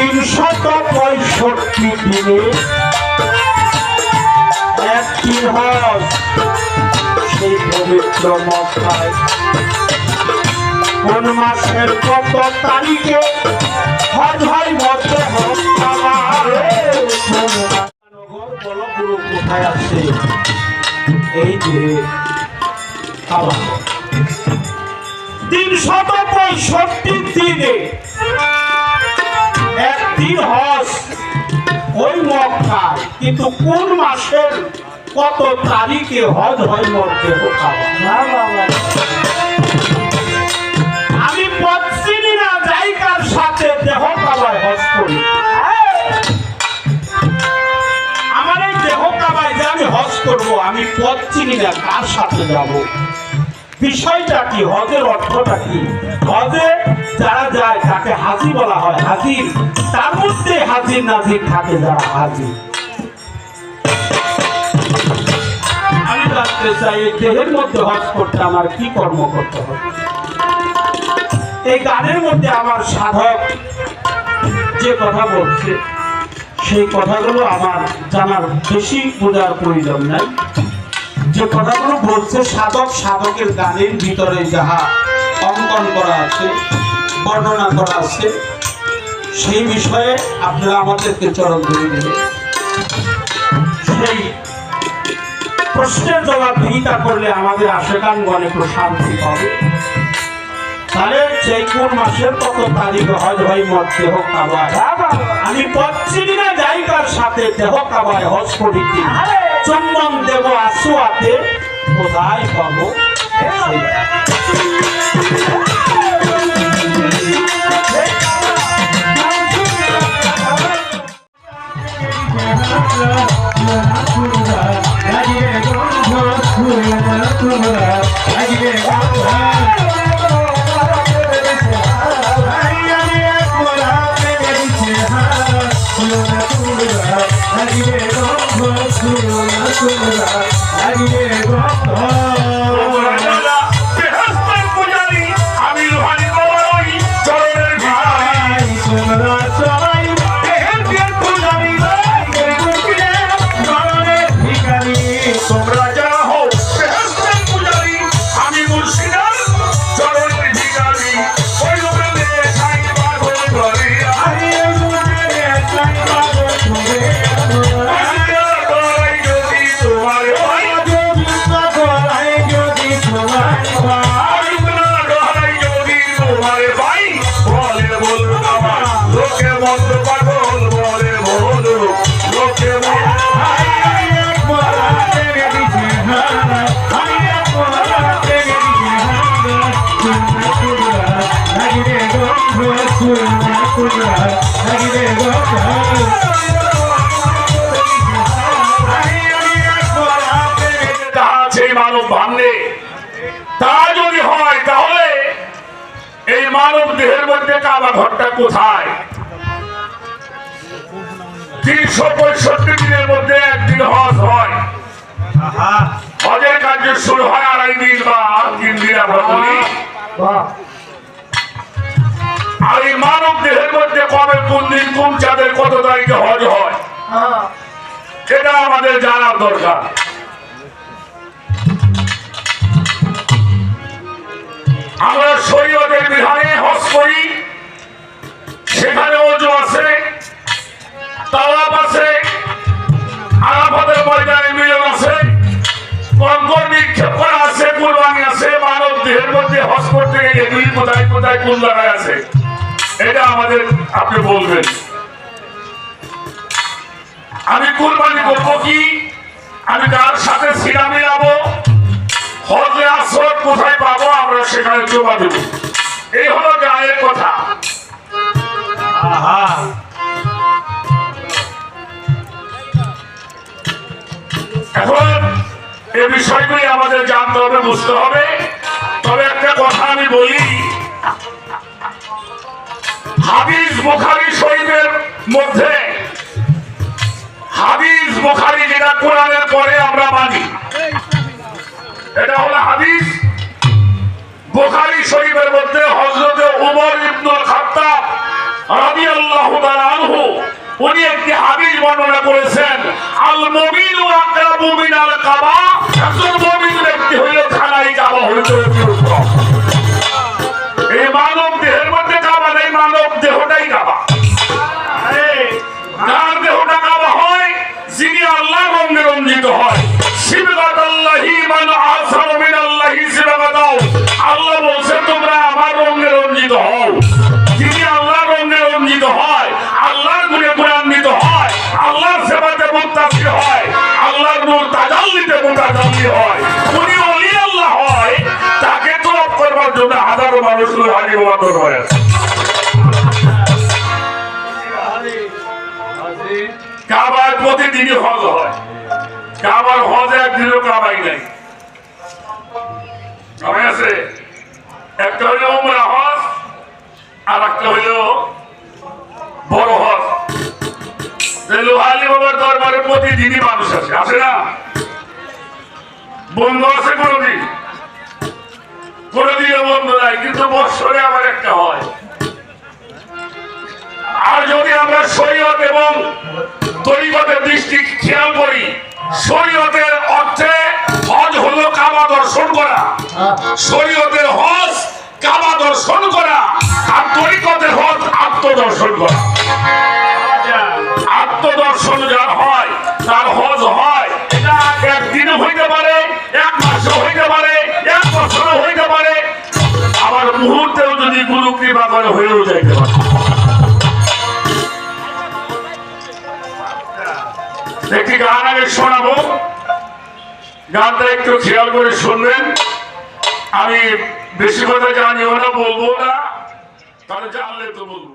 তিনশত পঁয়ষট্টি দিনে একটি হজ সেই পবিত্র মক্কায়। কোন মাসের কত তারিখে হজ হয় মধ্য কোথায় আছে? এই যে তিনশত পঁয়ষট্টি দিনে একদিন হজ ওই মক্কায় কিন্তু কোন মাসের কত তারিখে হজ হয় মধ্যে আমি পশ্চিমী না জায়গার সাথে দেহ কাবায় হজ করি। আমার এই দেহ কাবায় যে আমি হজ করব আমি পশ্চিমী না কার সাথে যাব? বিষয়টা কি? হজের অর্থটা কি? হজে যারা যায়, তাকে হাজি বলা হয়। হাজির তার মধ্যে হাজির নাজির থাকে যারা হাজির আমি জানতে চাই, এই দেহের মধ্যে হজ করতে আমার কি কর্ম করতে হবে? এই গানের মধ্যে আমার সাধক যে কথা বলছে, সেই কথাগুলো আমার জানার বেশি বোঝার প্রয়োজন নাই। যে কথাগুলো বলছে, সাধক সাধকের গানের ভিতরে যাহা অঙ্কন করা আছে, বর্ণনা করা আছে, সেই বিষয়ে আপনারা আমাদেরকে চরণ ধরে দেবেন সেই প্রশ্নের জবাব ভিতা করলে আমাদের আশেকানগণ একটু শান্তি পাবে। তাহলে সেই কোন মাসের কত তারিখ হজ ভাই, মত দেহ কাবায়? আমি পশ্চিমী না জায়গার সাথে, দেহ কাবায় হজ চন্দন দেব আসুয়াতে বোধায় পাবো। দেহের মধ্যে কাবা ঘরটা কোথায়? তিনশো পঁয়ষট্টি দিনের মধ্যে একদিন হজ হয়। হজের কার্য শুরু হয় আড়াই দিন বা তিন দিন আমরা বলি। আর এই মানব দেহের মধ্যে কবে কোন দিন কোন চাঁদের কত তারিখে হজ হয়? এটা আমাদের জানার দরকার। আমরা শরীয়তের বিধানে করি সেখানে অজু আছে তাওয়াব আছে, আরাফাতের ময়দানে মিলন আছে কঙ্কর নিক্ষেপ করা আছে, কুরবানি আছে, মানব দেহের মধ্যে হজ করতে গেলে দুই কোথায় কোথায় কোন জায়গায় আছে। এটা আমাদের আপনি বলবেন। আমি কুরবানি করব কি? আমি তার সাথে সিরা মিলাবো হজে আসর কোথায় পাবো? আমরা সেখানে জমা দেব। এই হলো গায়ের কথা। এখন এই বিষয়গুলি আমাদের জানতে হবে বুঝতে হবে। তবে একটা কথা আমি বলি হাদিস বোখারি শরীফের মধ্যে হাদিস বোখারি যেটা কোরআনের পরে আমরা মানি এটা হলো হাদিস বোখারি শরীফের মধ্যে হজরতে উমর ইবনুল খাত্তাব রাদিয়াল্লাহু তাআলা আনহু, উনি একটি হাদিস বর্ণনা করেছেন, আল মুমিনু আকরাবু মিনাল কাবা একজন মুমিন ব্যক্তি হইল খানাই কাবা অতি এই মানব দেহের সেবাতে হয়। আল্লাহর নূর তাজাল্লিতে মুতাজাল্লি হয়। উনি ওলি আল্লাহ হয়। তাকে তলব করবার জন্য হাজারো মানুষ হাজির বাদর হয়ে কাবার প্রতিদিনই হজ হয়। কাবার হজ একদিনও কাবাই নাই। কাবাই আছে? বন্ধ আছে কোনদিন? কোনদিনও বন্ধ নাই, কিন্তু বৎসরে আবার একটা হয়। আর যদি আমরা শরীয়ত এবং তরিকতের দৃষ্টি খেয়াল করি, শরীয়তের অর্থে হজ হলো কাবা দর্শন করা। শরীয়তের হজ, কাবা দর্শন করা। আর তরিকতের হজ, আত্মদর্শন করা। আত্মদর্শন যার হয়, তার হজ হয় করে হয়েও যাইতে পারে একটি গান আগে শোনাবো। গানটা একটু খেয়াল করে শুনবেন। আমি বেশি কথা জানিও না, বলব না। তাহলে জানলে তো বলব।